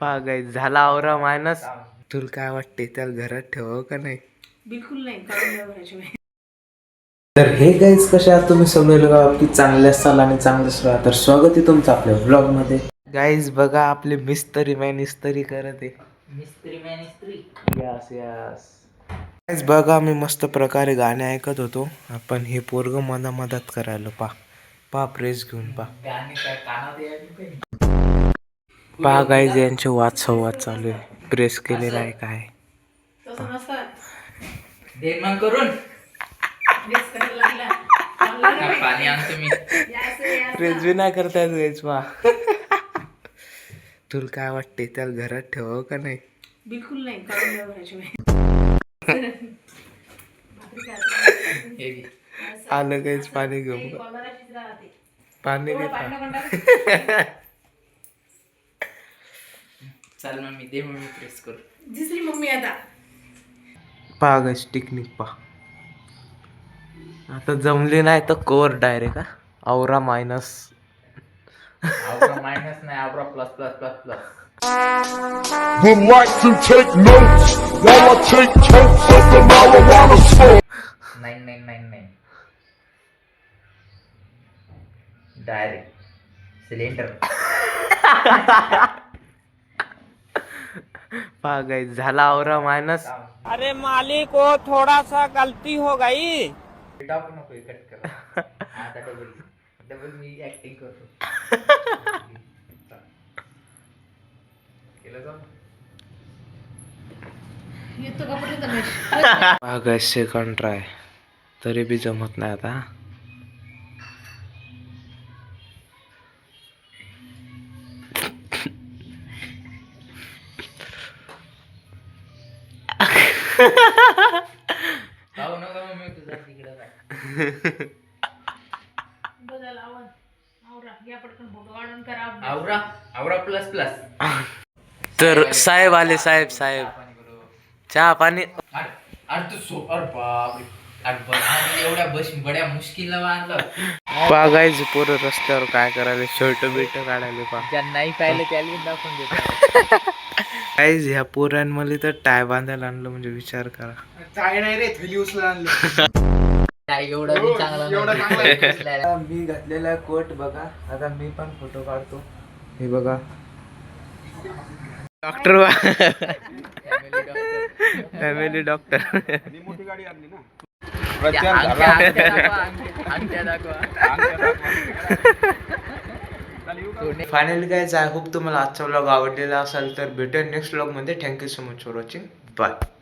पहा गाई झाला आवरा मायनस तुला काय वाटते त्याला घरात ठेवावं का नाही? बिलकुल नाही काढून द्या घराची बाहेर. तर हे गाईज कसे आहात तुम्ही? सगळे लोक अगदी चांगले असाल आणि चांगलेच राहा तर स्वागत आहे तुमचं आपल्या ब्लॉगमध्ये गाईज बघा आपले मिस्तरी मॅन इस्त्री करत आहे. मिस्त्री मॅन इस्त्री यस यस गाईज बघा मी मस्त प्रकारे गाणे ऐकत होतो. आपण हे पोरग मधा मदत करायला पा. पा प्रेस घेऊन पा. पहा गाईज यांचे वाद संवाद चालू आहे प्रेस केलेला आहे काय मग करून. पाणी आणतो मी. प्रेस बी नाही करतायत गाईज पा तुला काय वाटते त्याला घरात ठेवावं का नाही बिलकुल नाही काढून द्या घराची बाहेर. भाकरी काय असं? हे घे. आलं काहीच पाणी घेऊन. पाणी दे. चल मग मी दे मी प्रेस करू. दिसली मम्मी आता. पहा गाईज टेक्निक पहा. आता जमली नाही तर कोर डायरेक्ट हा. औरा मायनस आवरा मायनस नाही aura plus plus plus plus would like to take notes while I take totes of the marijuana smoke. Nine nine nine nine direct cylinder पहा गाईज झाला औरा मायनस अरे मालिक वो थोड़ा सा गलती हो गई। टाकू नको हे कट कर। आता डबल डबल मी ऍक्टिंग करतो केलं जाऊ येतो का रमेश? पहा गाईज सेकंड ट्राय तरी बी जमत नाही आता. आवरा. आवरा प्लस प्लस तर साहेब आले साहेब साहेब. चहा पाणी अरे अरे तू सो अरे बापरे. अरे बस आणि एवढ्या बस बड्या मुश्किलला बांधलं पोरं रस्त्यावर काय करायला शर्ट बिर्ट काढायला पहा. ज्यांनाही पाहिलं त्याला दाखवून देतो. गाईज ह्या पोरांमध्ये तर टाय बांधायला आणलं म्हणजे विचार करा. काय एवढा बी चांगला नाही. मी घातलेला कोट बघा आता मी पण फोटो काढतो. हे बघा. डॉक्टर फॅमिली डॉक्टर त्या अंगठ्या- अंगठ्या दाखवा, अंगठ्या- अंगठ्या दाखवा. फायनली काय आय होप तुम्हाला आजचा व्लॉग आवडलेला असेल तर भेटेल next व्लॉगमध्ये thank you so much for watching bye